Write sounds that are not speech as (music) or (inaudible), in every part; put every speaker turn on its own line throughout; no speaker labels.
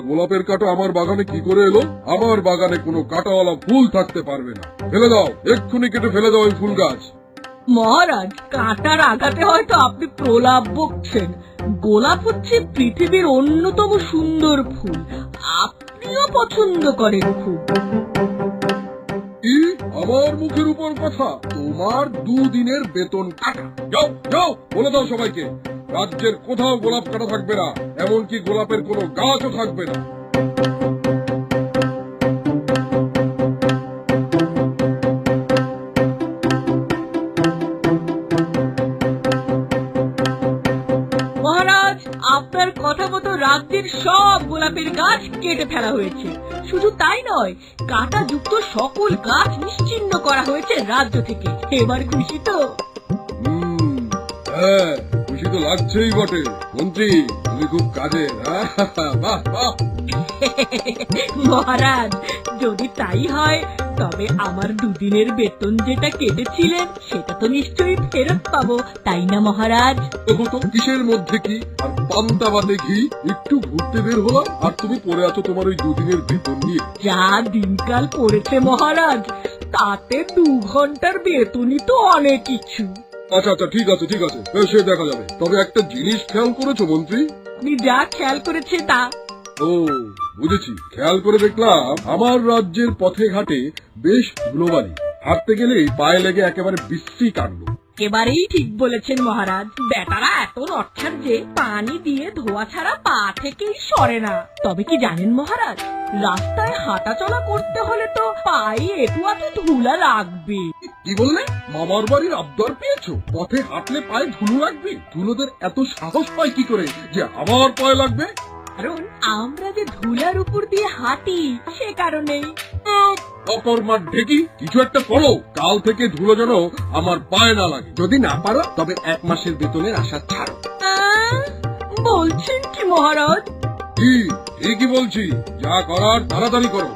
গোলাপের কাটা আমার বাগানে কি করে এলো? আমার বাগানে কোনো কাটাওয়ালা ফুল থাকতে পারবে না। ফেলে দাও এক্ষুনি কেটে ফেলে দাও ওই ফুল গাছ।
মহারাজ কাঁটার আঘাতে হয়তো আপনি প্রলাপ বকছেন। গোলাপ হচ্ছে পৃথিবীর অন্যতম সুন্দর ফুল। আপনিও পছন্দ করেন খুব।
কি? আমার মুখের উপর কথা? তোমার দুদিনের বেতন কাটা। যাও যাও বলে দাও সবাইকে। রাজ্যের কোথাও গোলাপ কাটা থাকবে না এমনকি গোলাপের কোনো গাছও থাকবে না।
মহারাজ আপনার কথা মতো রাজ্যের সব গোলাপের গাছ কেটে ফেলা হয়েছে। শুধু তাই নয় কাঁটা যুক্ত সকল গাছ নিশ্চিন্ন করা হয়েছে রাজ্য থেকে। এবার খুশি তো?
হ্যাঁ। খুশি তো লাগছেই বটে। মন্ত্রী তুমি খুব কাজে বাহ বাহ।
মহারাজ যদি তাই হয় তবে আমার দুদিনের বেতন যেটা কেটেছিলেন সেটা তো নিশ্চয়ই ফেরত পাবো তাই না মহারাজ?
তো কিসের মধ্যে কি? আর পান্তা বাদে ঘি? একটু ঘুরতে বের হলাম আর তুমি পড়ে আছো তোমার ওই দুদিনের বেতন নিয়ে।
যা দিনকাল পড়েছে মহারাজ তাতে দু ঘণ্টার বেতনই তো অনেক কিছু।
আচ্ছা আচ্ছা ঠিক আছে ঠিক আছে। সে দেখা যাবে। তবে একটা জিনিস খেয়াল করেছ মন্ত্রী?
আপনি যা খেয়াল করেছে তা।
ও বুঝেছি। খেয়াল করে দেখলাম আমার রাজ্যের পথে ঘাটে বেশ ধুলোবালি। হাঁটতে গেলেই পায়ে লেগে একেবারে বিশ্রী কাণ্ড।
একেবারেই ঠিক বলেছেন মহারাজ। বেটারা এত নচ্ছার যে পানি দিয়ে ধোয়া ছাড়া পা থেকেই সরে না। তবে কি জানেন মহারাজ, রাস্তায় হাঁটা চলা করতে হলে তো পায়ে একটু আধটু ধুলা লাগবে।
কি বললে? মামার বাড়ির আবদার পেয়েছ? পথে হাঁটলে পায়ে ধুলো লাগবে? ধুলোদের এত সাহস পায় কি করে যে আমার পায়ে লাগবে?
কারণ আমরা যে ধুলার উপর দিয়ে হাঁটি সে কারণেই
অকর্মার ঢেকি কিছু একটা করো। কাল থেকে ধুলো যেন আমার পায়ে না লাগে।
যদি না পারো তবে এক মাসের বেতনের আশা ছাড়ো।
আহ, বলছেন কি মহারাজ?
কি ঠিকই বলছি। যা করার তাড়াতাড়ি করো।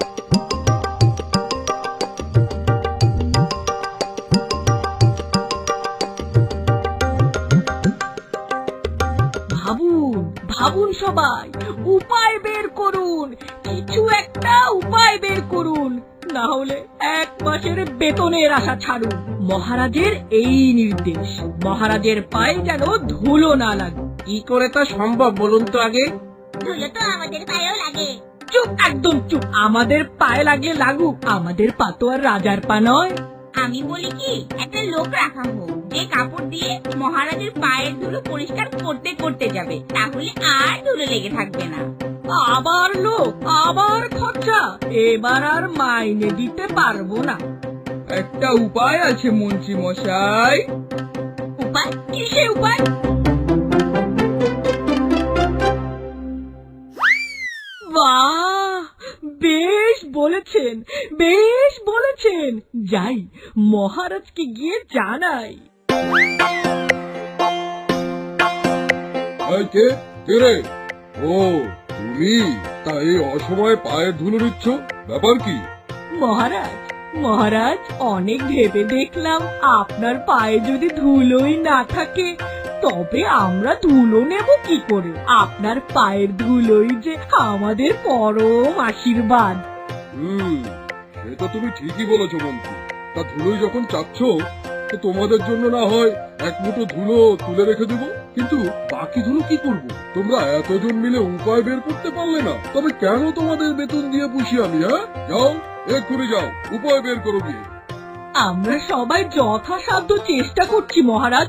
সবাই উপায় বের করুন কিছু একটা উপায় বের করুন না হলে এক মাসের বেতনের আশা ছাড়ুন। মহারাজের এই নির্দেশ মহারাজের পায়ে যেন ধুলো না লাগে।
কি করে তা সম্ভব বলুন তো আগে?
ধুলো তো আমাদের পায়েও লাগে।
চুপ একদম চুপ। আমাদের পায়ে লাগলে লাগুক আমাদের পা তো আর রাজার পা নয়।
আমি বলি কি একটা লোক রাখা হোক। যে কাপড় দিয়ে মহারাজের পায়ের ধুলো পরিষ্কার করতে করতে যাবে তাহলে আর ধুলো লেগে থাকবে না।
আবার লোক আবার খরচা এবার আর মাইনে দিতে পারব না।
একটা উপায় আছে মন্ত্রী মশাই।
উপায়? কিসে উপায়? বাহ! বেশ বলেছেন বেশ বলেছেন। যাই মহারাজকে গিয়ে জানাই।
এই কে? কে রে? ও তুমি? তা এই অসময়ে পায়ের ধুলো নিচ্ছ? ব্যাপার কি?
মহারাজ মহারাজ অনেক ভেবে দেখলাম আপনার পায়ে যদি ধুলোই না থাকে তবে আমরা ধুলো নেব কি করে? আপনার পায়ের ধুলোই যে আমাদের পরম আশীর্বাদ।
হুম সে তো তুমি ঠিকই বলেছ মন্ত্রী তা ধুলোই যখন চাচ্ছ তো তোমাদের জন্য না হয় এক মুঠো ধুলো তুলে রেখে দেবো। কিন্তু বাকি ধুলো কি করব? তোমরা এতজন মিলে উপায় বের করতে পারলে না। তবে কেন তোমাদের বেতন দিয়ে পুষি আমি হ্যাঁ? যাও এক্ষুনি যাও। উপায় বের করো গিয়ে।
আমরা সবাই যথাসাধ্য চেষ্টা করছি মহারাজ।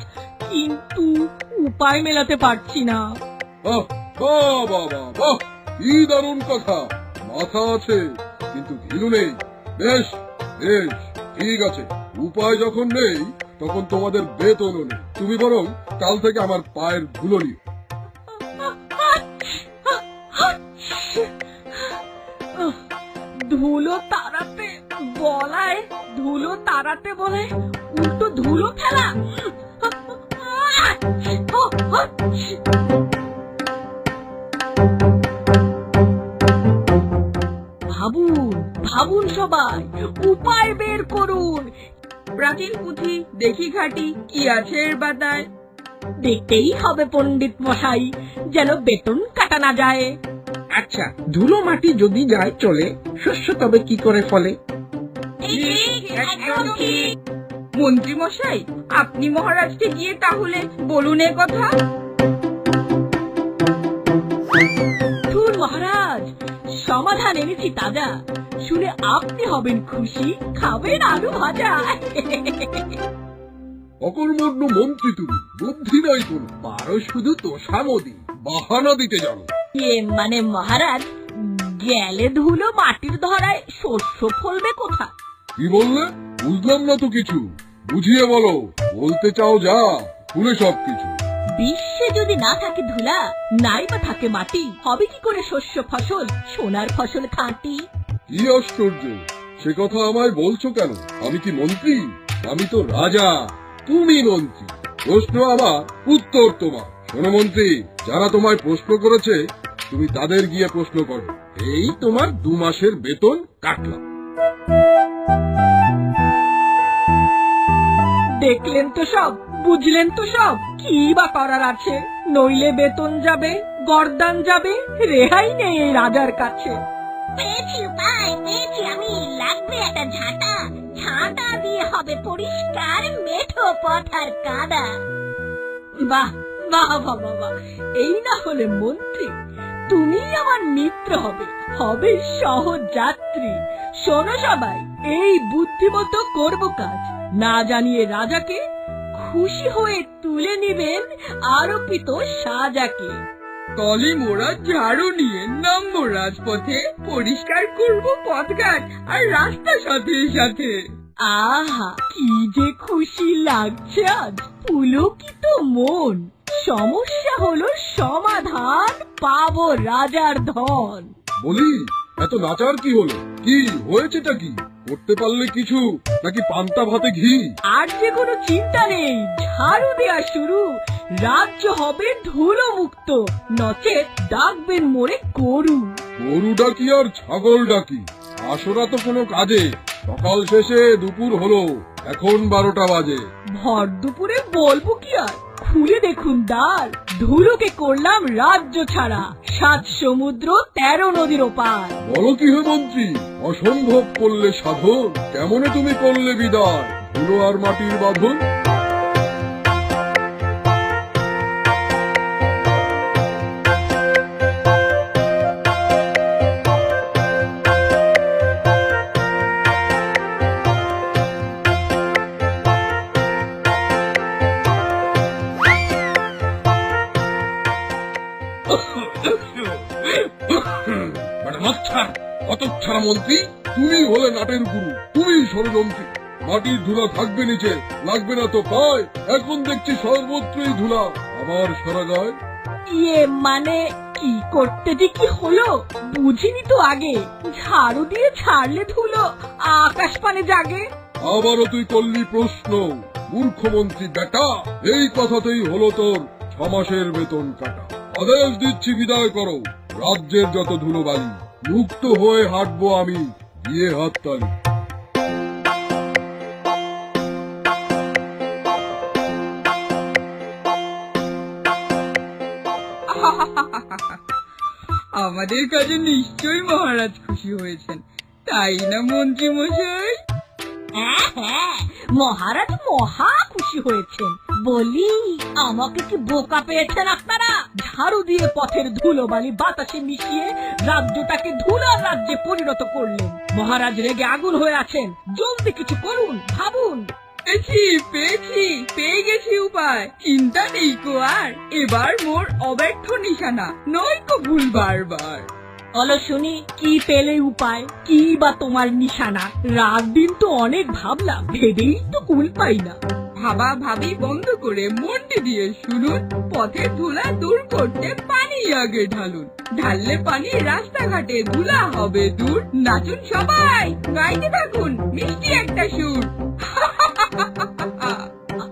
কিন্তু উপায় মেলাতে পারছি না।
বাহ বাহ কি দারুণ কথা। মাথা আছে কিন্তু ঘিলু নেই। বেশ বেশ। ঠিক আছে, উপায় যখন নেই, তখন তোমাদের বেতনও নেই। তুমি বরং কাল থেকে আমার পায়ের ধুলো নিও।
ধুলো তাড়াতে গলায়, ধুলো তাড়াতে বলে উল্টো ধুলো ফেলা। ভাবুন ভাবুন সবাই উপায় বের করুন।
প্রাচীন পুঁথি দেখি ঘাটি কি আছে এর বাদায়
দেখতেই হবে পণ্ডিত মশাই যেন বেতন কাটা না যায়।
আচ্ছা ধুলো মাটি যদি যায় চলে শস্য তবে কি করে ফলে?
মন্ত্রী মশাই আপনি মহারাজকে গিয়ে তাহলে বলুন এ কথা।
ধুর মহারাজ সমাধান এনেছি তাজা। শুনে আপনি হবেন খুশি খাবেন আলু ভাজা।
অকর্মণ্য মন্ত্রী তুমি বুদ্ধি নাই কোনো।
পারো শুধু তোষামদি
বাহানা দিতে জানো।
এ মানে মহারাজ গেলে ধুলো মাটির ধরায় শস্য ফলবে কোথা
কি বললে? বুঝলাম না তো কিছু। বুঝিয়ে বলো বলতে চাও যা শুনে সব কিছু
বিশ্বে যদি না থাকে ধুলা নাই বা থাকে মাটি, হবে কি করে শস্য ফসল? সোনার ফসল খাঁটি।
কি আশ্চর্য! সে কথা আমায় বলছো কেন? আমি কি মন্ত্রী? আমি তো রাজা। তুমি মন্ত্রী। প্রশ্ন আমার উত্তর তোমার। শোনো মন্ত্রী, যারা তোমায় প্রশ্ন করেছে, তুমি তাদের গিয়ে প্রশ্ন করো। এই তোমার দু মাসের বেতন কাটলাম।
দেখলেন তো সব বুঝলেন তো সব। কি বা করার আছে? নইলে বেতন যাবে গরদান যাবে রেহাই নেই এই রাজার কাছে।
পেয়েছি উপায় পেয়েছি আমি লাগবে একটা ঝাঁটা। ঝাঁটা দিয়ে হবে পরিষ্কার মেঠো পথ আর কাদা।
বাহ বাহ বাহ বাহ। এই না হলে মন্ত্রী তুমি আমার মিত্র হবে হবে সহজ যাত্রী শোনো সবাই এই বুদ্ধিমতো করব কাজ না জানিয়ে রাজাকে খুশি হয়ে তুলে নিবেন আরোপিত সাজাকে।
তলে মোড়া ঝাড়ু নিয়ে নামবো রাজপথে পরিষ্কার করব পথঘাট আর রাস্তা সাথে সাথে।
আহা কি যে খুশি লাগছে আজ। পুলকিত মন। সমস্যা হলো সমাধান পাবো রাজার ধন।
বলি এত নাচার কি হলো? কি হয়েছেটা কি? করতে পারলে কিছু? নাকি পান্তা ভাতে ঘি?
আর যে কোনো চিন্তা নেই। ঝাড়ু দেয়া শুরু। রাজ্য হবে ধুলো মুক্ত নচেত ডাকবেন মোড়ে গরু।
গরু ডাকি আর ছাগল ডাকি। আসরা তো কোনো কাজে। সকাল শেষে দুপুর হলো। এখন বারোটা বাজে।
ভর দুপুরে বলব কি আর? খুলে দেখুন দ্বার ধুলোকে করলাম রাজ্য ছাড়া। সাত সমুদ্র, তেরো নদীর ওপার।
বলো কি হে মন্ত্রী, অসম্ভব করলে সাধন, কেমনে তুমি করলে বিদায়? ধুলো আর মাটির বাঁধন? কত ছাড়া মন্ত্রী তুমি হলে নাটের গুরু তুমি ষড়যন্ত্রী। মাটির ধুলা থাকবে নিচে লাগবে না তো পায়। এখন দেখছি সর্বত্রই ধুলা। আবার সারা গায়।
ইয়ে মানে কি করতে যে কি হলো? বুঝিনি তো আগে। ঝাড়ু দিয়ে ছাড়লে ধুলো আকাশ পানে জাগে।
আবারও তুই করলি প্রশ্ন মূর্খমন্ত্রী বেটা। এই কথাতেই হলো তোর ছমাসের বেতন কাটা। আদেশ দিচ্ছি বিদায় করো রাজ্যের যত ধুলো ধুলোবালি। মুক্ত হয়ে হাঁটবো আমি দিয়ে হাততালি। (laughs)
আমাদের কাজে নিশ্চয়ই মহারাজ খুশি হয়েছেন তাই না মন্ত্রী মশাই
হ্যাঁ হ্যাঁ মহারাজ মহা খুশি হয়েছেন। বলি আমাকে কি বোকা পেয়েছেন আপনারা? ঝাড়ু দিয়ে পথের ধুলোবালি বাতাসে মিশিয়ে রাজ্যটাকে ধুলার রাজ্যে পরিণত করলেন। মহারাজ রেগে আগুন হয়ে আছেন। জলদি কিছু করুন ভাবুন।
পেয়েছি পেয়েছি পেয়ে গেছি উপায়। চিন্তা নেই কো আর। এবার মোর অব্যর্থ নিশানা নয় তো ভুল বারবার।
বলো শুনি কি পেলে উপায়? কি বা তোমার নিশানা? রাত দিন তো অনেক ভাবলাম ভেবেই তো কুল পাই না
ভাবা ভাবি বন্ধ করে মনটি দিয়ে শুনুন পথের ধুলা দূর করতে পানি আগে ঢালুন। ঢাললে পানি রাস্তাঘাটে ধুলা হবে দূর। নাচুন সবাই, গাইতে থাকুন, মিষ্টি একটা সুর।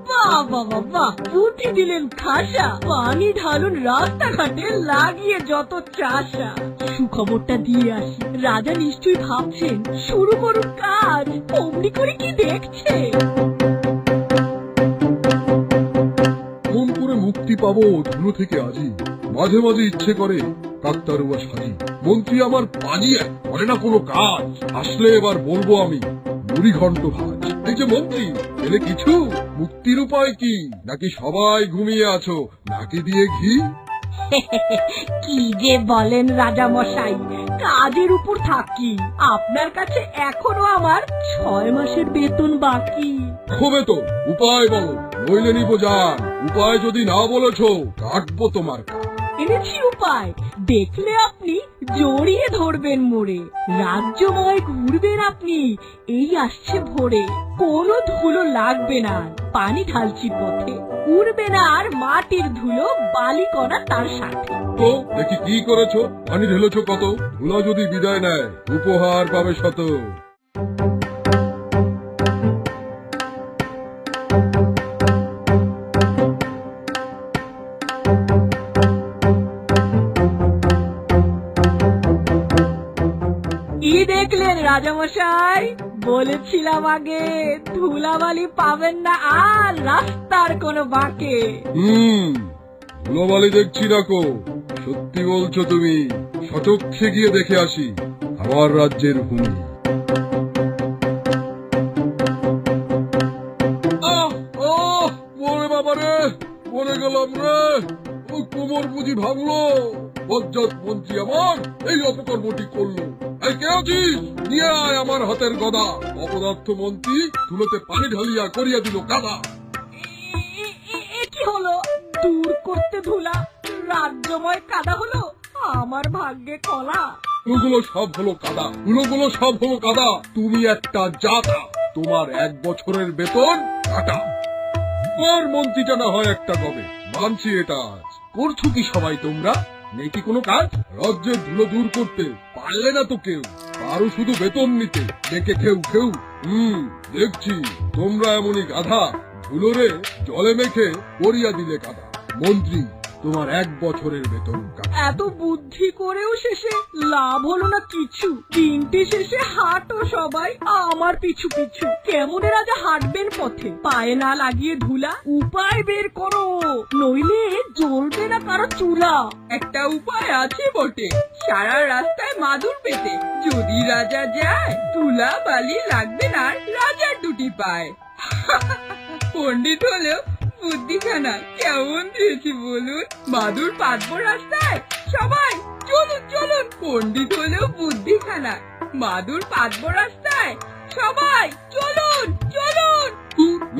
বাহ বাহ বুদ্ধি দিলেন খাসা। পানি ঢালুন রাস্তাঘাটে, লাগিয়ে যত চাষা। সুখবরটা দিয়ে আসি। রাজা নিশ্চয়ই ভাবছেন, শুরু করুন কাজ। অমনি করে কি দেখছে
পাবো ধুলো থেকে আজই মাঝে মাঝে ইচ্ছে করে কাকতারুয়া সাজি। মন্ত্রী আমার পালিয়ে করে না কোনো কাজ। আসলে এবার বলব আমি মুড়ি ঘন্ট ভাজ। এই যে মন্ত্রী এলে কিছু? মুক্তির উপায় কি? নাকি সবাই ঘুমিয়ে আছো? নাকি দিয়ে ঘি? (laughs)
কি যে বলেন রাজা মশাই কাজের উপর থাকি। আপনার কাছে এখনও আমার ছয় মাসের বেতন বাকি।
হবে তো উপায় বলো। নইলে নিব যান উপায় যদি না বলেছ কাটবো তোমার কান।
এনেছি উপায়? দেখলে আপনি জড়িয়ে ধরবেন মোড়ে। রাজ্যময় ঘুরবেন আপনি। এই আসছে ভোরে। কোনো ধুলো লাগবে না। আর। পানি ঢালছি পথে। উড়বে না আর মাটির ধুলো বালি করা তার সাথে।
তো দেখি কি করেছ? পানি ঢেলেছো কত? ধুলা যদি বিদায় নেয় উপহার পাবে শত।
রাজামশাই, বলেছিলাম আগে, ধুলাবালি পাবেন না আর রাস্তার কোনো বাঁকে।
হুম, ধুলোবালি দেখছি না সত্যি বলছো তুমি সচক্ষে গিয়ে দেখে আসি আমার রাজ্যের ভূমি। ভাঙলো, বজ্জাত মন্ত্রী আমার এই অপকর্মটি করল। এই কে আছিস? নিয়ে আয় আমার হাতের গদা। অপদার্থ মন্ত্রী তুলোতে পানি ঢালিয়া করিয়া দিল কাদা।
কি হলো? দূর করতে ধুলা। রাজ্যময় কাদা হলো? আমার ভাগ্যে কলা।
ওগুলো সব হলো কাদা। সব হলো কাদা। তুমি একটা জাতা। তোমার এক বছরের বেতন কাটা। আর মন্ত্রীটা না হয় একটা কবে মানছি এটা আজ। করছ কি সবাই তোমরা? নেই কি কোনো কাজ? রাজ্যের ধুলো দূর করতে পারলে না তো কেউ। আরও শুধু বেতন নিতে। ডেকে খেউ খেউ, হুম, দেখছি, তোমরা এমনই গাধা। ধুলোরে জলে মেখে পরিয়া দিলে কাদা মন্ত্রী, তোমার এক বছরের বেতন
এত বুদ্ধি করেও শেষে লাভ হলো না কিছু। তিনটে শেষে হাঁটো সবাই, আমার পিছু পিছু। কেমন রাজা হাঁটবেন পথে? পায়ে না লাগিয়ে ধুলা? উপায় বের করো। নইলে জ্বলবে না কারও চুলা।
একটা উপায় আছে বটে। সারা রাস্তায় মাদুর পেতে। যদি রাজা যায়, তুলা, বালি লাগবে না রাজার দুটি পায়। পণ্ডিত হলেও বুদ্ধিখানা কেমন দিয়েছি বলুন? মাদুর পাতবো রাস্তায়? সবাই, চলুন চলুন। পণ্ডিত হলেও বুদ্ধিখানা। মাদুর পাতবো রাস্তায়? সবাই, চলুন চলুন।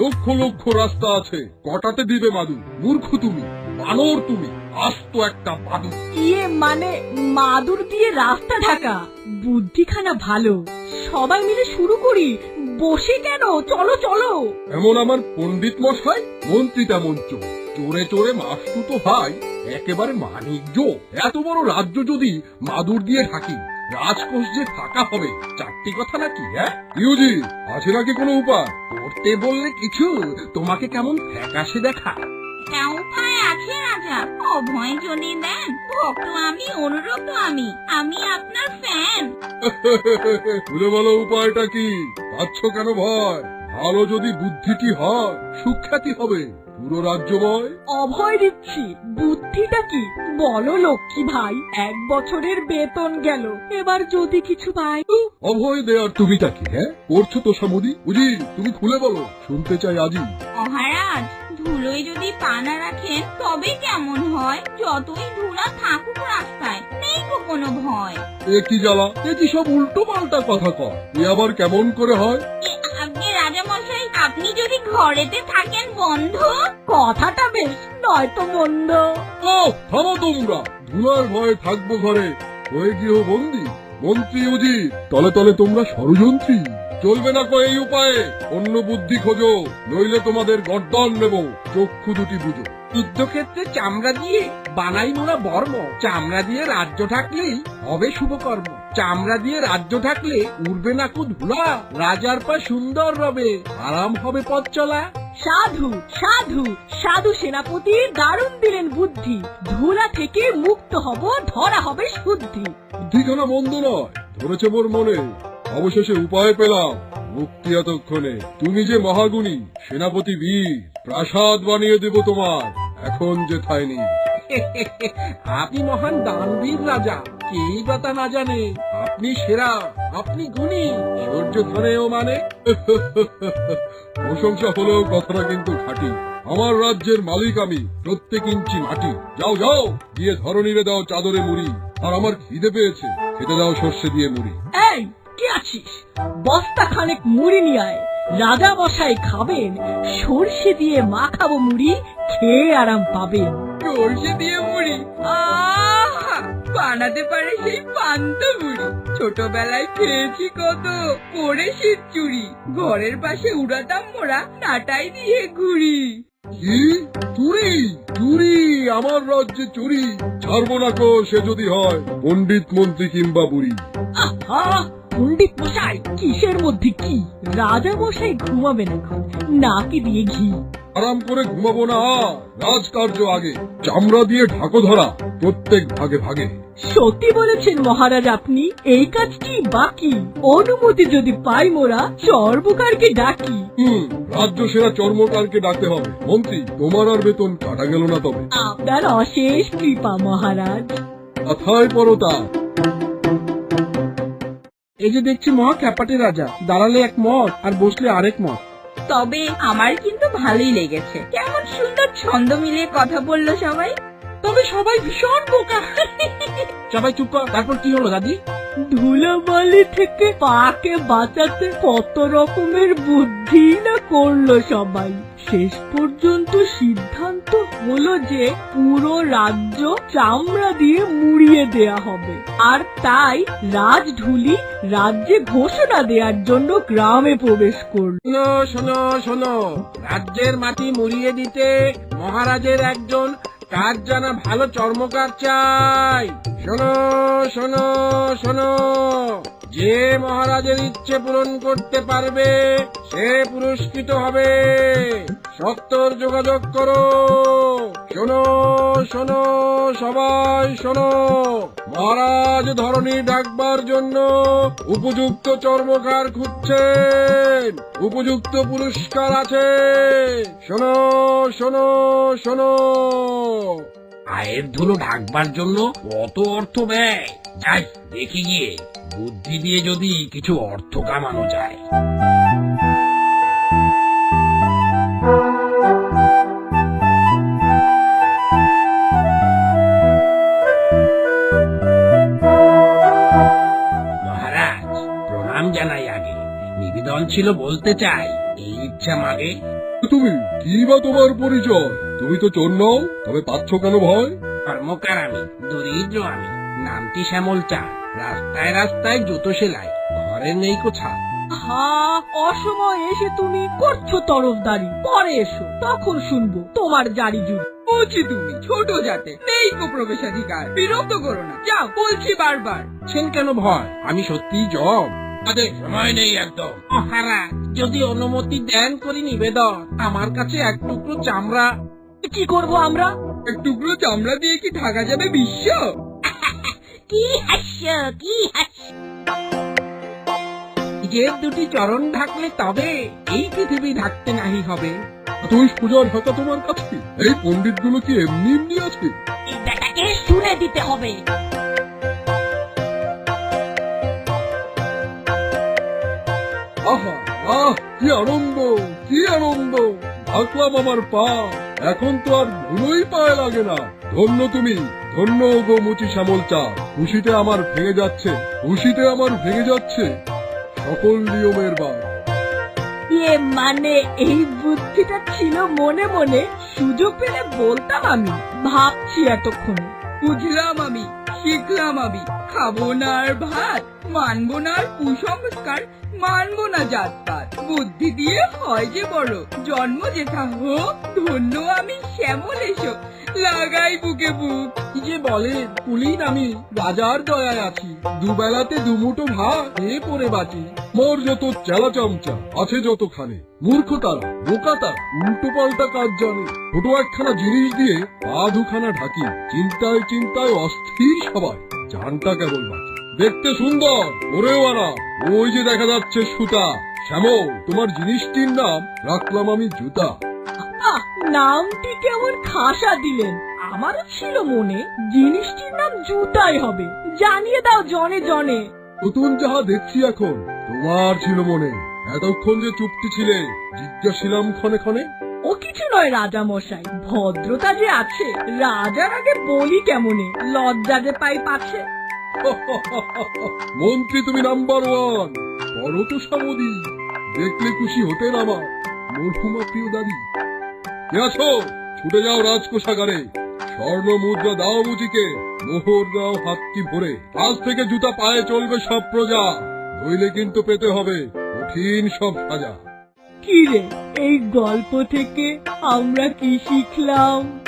লক্ষ লক্ষ রাস্তা আছে। কটাতে দিবে মাদুর? মূর্খ তুমি, বানর তুমি। আস্ত একটা বাদু।
ইয়ে মানে মাদুর দিয়ে রাস্তা ঢাকা। বুদ্ধিখানা ভালো। সবাই মিলে শুরু করি। বসে কেন? চলো চলো।
এমন আমার পণ্ডিত মশাই? মন্ত্রী তেমন চোরে চোরে মাস্তু তো ভাই। একেবারে মানিজ্য এত বড় রাজ্য যদি মাদুর দিয়ে ঢাকি রাজকোষ যে ফাঁকা হবে চারটি কথা নাকি হ্যাঁ? ইউজি আছে নাকি কোনো উপায়? করতে বললে কিছু? তোমাকে কেমন ফ্যাকাশে দেখা?
তা উপায় আছে রাজা। অভয় যদি দেন ভক্ত আমি অনুরক্ত আমি। আমি আপনার ফ্যান (laughs)
খুলে বলো উপায়টা কি? পাচ্ছ কেন ভয়? ভালো যদি বুদ্ধিটি হয় সুখ্যাতি হবে। পুরো রাজ্যময়
অভয় দিচ্ছি। বুদ্ধিটা কি? বলো লক্ষ্মী ভাই এক বছরের বেতন গেল। এবার যদি কিছু পাই।
অভয় দেয়ার তুমিটা কি হ্যাঁ? করছ তো সামুদি? উজি তুমি খুলে বলো। শুনতে চাই আজই
মহারাজ ধুলোয় যদি পা না রাখেন তবে কেমন হয়? যতই ধুলা থাকুক রাস্তায় নেই গো কোনো ভয়।
এ কি জ্বালা? এ কি সব উল্টো পাল্টা কথা কয়? এ আবার কেমন করে হয়?
আপনি রাজা মশাই আপনি যদি ঘরেতে থাকেন বন্ধ?
কথাটা বেশ নয়তো মন্দ।
ও থামো তোমরা। ধুলার ভয়ে থাকব ঘরে। হয়ে গিয়েও বন্দি মন্ত্রী উজি তলে তলে তোমরা ষড়যন্ত্রী। চলবে না কো এই উপায়ে। অন্য বুদ্ধি খোঁজো নইলে তোমাদের গর্দন নেব। চক্ষু দুটি বুঝো।
যুদ্ধক্ষেত্রে চামড়া দিয়ে বানাই মোরা বর্ম। চামড়া দিয়ে রাজ্য ঢাকলেই হবে শুভকর্ম। চামড়া দিয়ে রাজ্য ঢাকলে উড়বে না কু ধুলা। রাজার পা সুন্দর রবে আরাম হবে পথ চলা।
সাধু সাধু সাধু সেনাপতি দারুণ দিলেন বুদ্ধি। ধুলা থেকে মুক্ত হব ধরা হবে শুদ্ধি।
বুদ্ধি বুদ্ধিখানা মন্দ নয় ধরেছে মোর মনে। অবশেষে উপায় পেলাম। মুক্তি এতক্ষণে। তুমি যে মহাগুণী সেনাপতি বীর প্রাসাদ বানিয়ে দেব তোমার। এখন যে থাইনি
আপনি মহান দানবীর রাজা কেই বা তা না জানে। আপনি সেরা আপনি গুণী। সূর্য ধরেও মানে?
প্রশংসা হলেও কথাটা কিন্তু খাঁটি। আমার রাজ্যের মালিক আমি প্রত্যেক ইঞ্চি মাটি। যাও যাও! গিয়ে ধরনীরে দাও চাদরে মুড়ি। আর আমার খিদে পেয়েছে খেতে দাও সর্ষে দিয়ে মুড়ি।
এই কে আছিস? বস্তা খানেক মুড়ি নিয়ে আয়। রাজা মশাই খাবেন সর্ষে দিয়ে মাখাবো মুড়ি খেয়ে আরাম পাবেন।
সর্ষে দিয়ে মুড়ি? বানাতে পারে সেই পান্ত মুড়ি। ছোটবেলায় খেয়েছি কত। করে শীত চুরি। ঘরের পাশে উড়াতাম মোরা নাটাই দিয়ে ঘুরি।
কি? চুরি? চুরি আমার রাজ্যে চুরি। ছাড়বো না কো সে যদি হয়। পণ্ডিত মন্ত্রী কিংবা বুড়ি।
আহা! পণ্ডিত মশাই কিসের মধ্যে কি? রাজা মশাই ঘুমাবেন এখন নাকে দিয়ে ঘি।
আরাম করে ঘুমাবো না। রাজকার্য আগে। চামড়া দিয়ে ঢাকো ধরা। প্রত্যেক ভাগে ভাগে।
সত্যি বলেছেন মহারাজ আপনি এই কাজটি বাকি। অনুমতি যদি পাই মোরা চর্বকারকে ডাকি।
হুম রাজ্য সেরা চর্মকারকে ডাকতে হবে। মন্ত্রী তোমার আর বেতন কাটা গেল না তবে।
আপনার অশেষ কৃপা মহারাজ।
কথায় পরতা।
এই যে দেখছি মহা খ্যাপাটে রাজা। দাঁড়ালে এক মত আর বসলে আরেক মত।
তবে আমার কিন্তু ভালোই লেগেছে। কেমন সুন্দর ছন্দ মিলিয়ে কথা বলল সবাই।
তবে সবাই ভীষণ বোকা।
সবাই চুপ কর তারপর কি হলো দাদি?
ধুলোবালি থেকে পাকে বাঁচাতে কত রকমের বুদ্ধি না করল সবাই। শেষ পর্যন্ত সিদ্ধান্ত হলো যে পুরো রাজ্য চামড়া দিয়ে মুড়িয়ে দেয়া হবে। আর তাই রাজঢুলি রাজ্যে ঘোষণা দেওয়ার জন্য গ্রামে প্রবেশ করল।
শোনো শোনো রাজ্যের মাটি মুড়িয়ে দিতে মহারাজের একজন কাজ জানা ভালো চর্মকার চাই। শোনো শোনো শোনো। যে মহারাজের ইচ্ছে পূরণ করতে পারবে, সে পুরস্কৃত হবে। সত্তর যোগাযোগ করো। শোনো শোনো, সবাই শোনো। মহারাজ ধরনী ডাকবার জন্য উপযুক্ত চর্মকার খুঁজছেন। উপযুক্ত পুরস্কার আছে। শোনো শোনো শোনো। আয়ের ধুলো ঢাকবার জন্য কত অর্থ ব্যয়? যাই, দেখি গিয়ে। বুদ্ধি দিয়ে যদি কিছু অর্থ কামানো যায়। মহারাজ প্রণাম জানাই আগে। নিবেদন ছিল বলতে চাই এই ইচ্ছা মাগে।
তুমি কি বা তোমার পরিচয়? তুমি তো চোর নও তবে পাচ্ছ কেন ভয়?
কর্মকার আমি দরিদ্র আমি নামটি শ্যামল চা রাস্তায় রাস্তায় জুতো সেলাই ঘরে নেই কোছা
হা অসময় এসে তুমি করছ তরফদারি। পরে এসো তখন শুনব তোমার জারি জুড়ি
বলছি তুমি ছোট জাতে নেই কো প্রবেশাধিকার বিরক্ত করো না। যাও বলছি বারবার।
ছেন কেন ভয় আমি সত্যিই জব। আরে সময় নেই একদম। মহারাজ যদি অনুমতি দেন করি নিবেদন। আমার কাছে এক টুকরো চামড়া।
কি করব আমরা?
এক টুকরো চামড়া দিয়ে কি ঢাকা যাবে বিশ্ব?
কি হাস্য কি হাস্য?
নিজের দুটি চরণ ঢাকলে তবে এই পৃথিবী ঢাকতে নাহি হবে।
তুই পূজার হাতা তোমার কাছে? এই কি এমনি এমনি আছে?
শুনে দিতে হবে।
আহা আহ কি আনন্দ কি আনন্দ। থাকলাম আমার পা। এখন তো আর ধুলোই পায়ে লাগে না। ধন্য তুমি। ধন্য গো মুচি শ্যামল চা খুশিতে আমার ভেঙে যাচ্ছে খুশিতে আমার ভেঙে যাচ্ছে সকল নিয়মের বার।
ইয়ে মানে এই বুদ্ধিটা ছিল মনে মনে সুযোগ পেলে বলতাম আমি ভাবছি এতক্ষণ।
বুঝলাম আমি শিখলাম আমি। খাব না আর ভাত মানবো না আর কুসংস্কার মানবো না জাতপাত। বুদ্ধি দিয়ে হয় যে বড় জন্ম যেথা হোক ধন্য আমি শ্যামল এসো। লাগাই বুকে বুক।
কি যে বলে কুলিন আমি, রাজার দয়ায় আছি। দুবেলাতে দুমুটো ভাত এ পরে বাঁচি
মোর যত চেলা চামচা, আছে যতখানে। মূর্খ তারা বোকা তারা উল্টো পাল্টা কাজ জানে। ছোট একখানা জিনিস দিয়ে পা দুখানা ঢাকি। চিন্তায় চিন্তায় অস্থির সবাই। জানটা কেবল বাকি দেখতে সুন্দর, ওরেও আরাম ওই যে দেখা যাচ্ছে সুতা। শ্যামল, তোমার জিনিসটির নাম রাখলাম আমি জুতা।
নামটি কেমন খাসা দিলেন? আমারও ছিল মনে জিনিসটির নাম জুতাই হবে। জানিয়ে দাও জনে জনে।
নতুন যাহা দেখছি এখন তোমার ছিল মনে। এতক্ষণ যে চুপটি ছিলে জিজ্ঞাসিলাম ক্ষণে ক্ষণে।
ও কিছু নয় রাজা মশাই ভদ্রতা যে আছে রাজার আগে বলি কেমনে লজ্জা যে পাই পাচ্ছে (laughs)
মন্ত্রী তুমি নাম্বার ওয়ান করো তো সামদি দেখলে খুশি হতেন আমার মরহুমা প্রিয় দাদি। আছো? ছুটে যাও রাজকোষাগারে। স্বর্ণ মুদ্রা দাও মুচিকে মোহর দাও হাতটি ভরে। আজ থেকে জুতা পায়ে চলবে সব প্রজা। নইলে কিন্তু পেতে হবে কঠিন সব সাজা।
কি রে এই গল্প থেকে আমরা কি শিখলাম?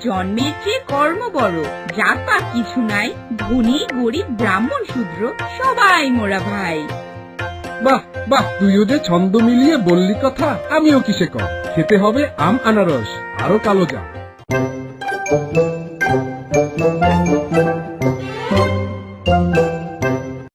জন্মের চেয়ে কর্ম বড় যার পা কিছু নাই। ধনী গরিব ব্রাহ্মণ শূদ্র সবাই মোরা ভাই।
বাহ বাহ তুইও যে ছন্দ মিলিয়ে বললি কথা, আমিও কিসে কম? খেতে হবে আম আনারস, আরও কালো যা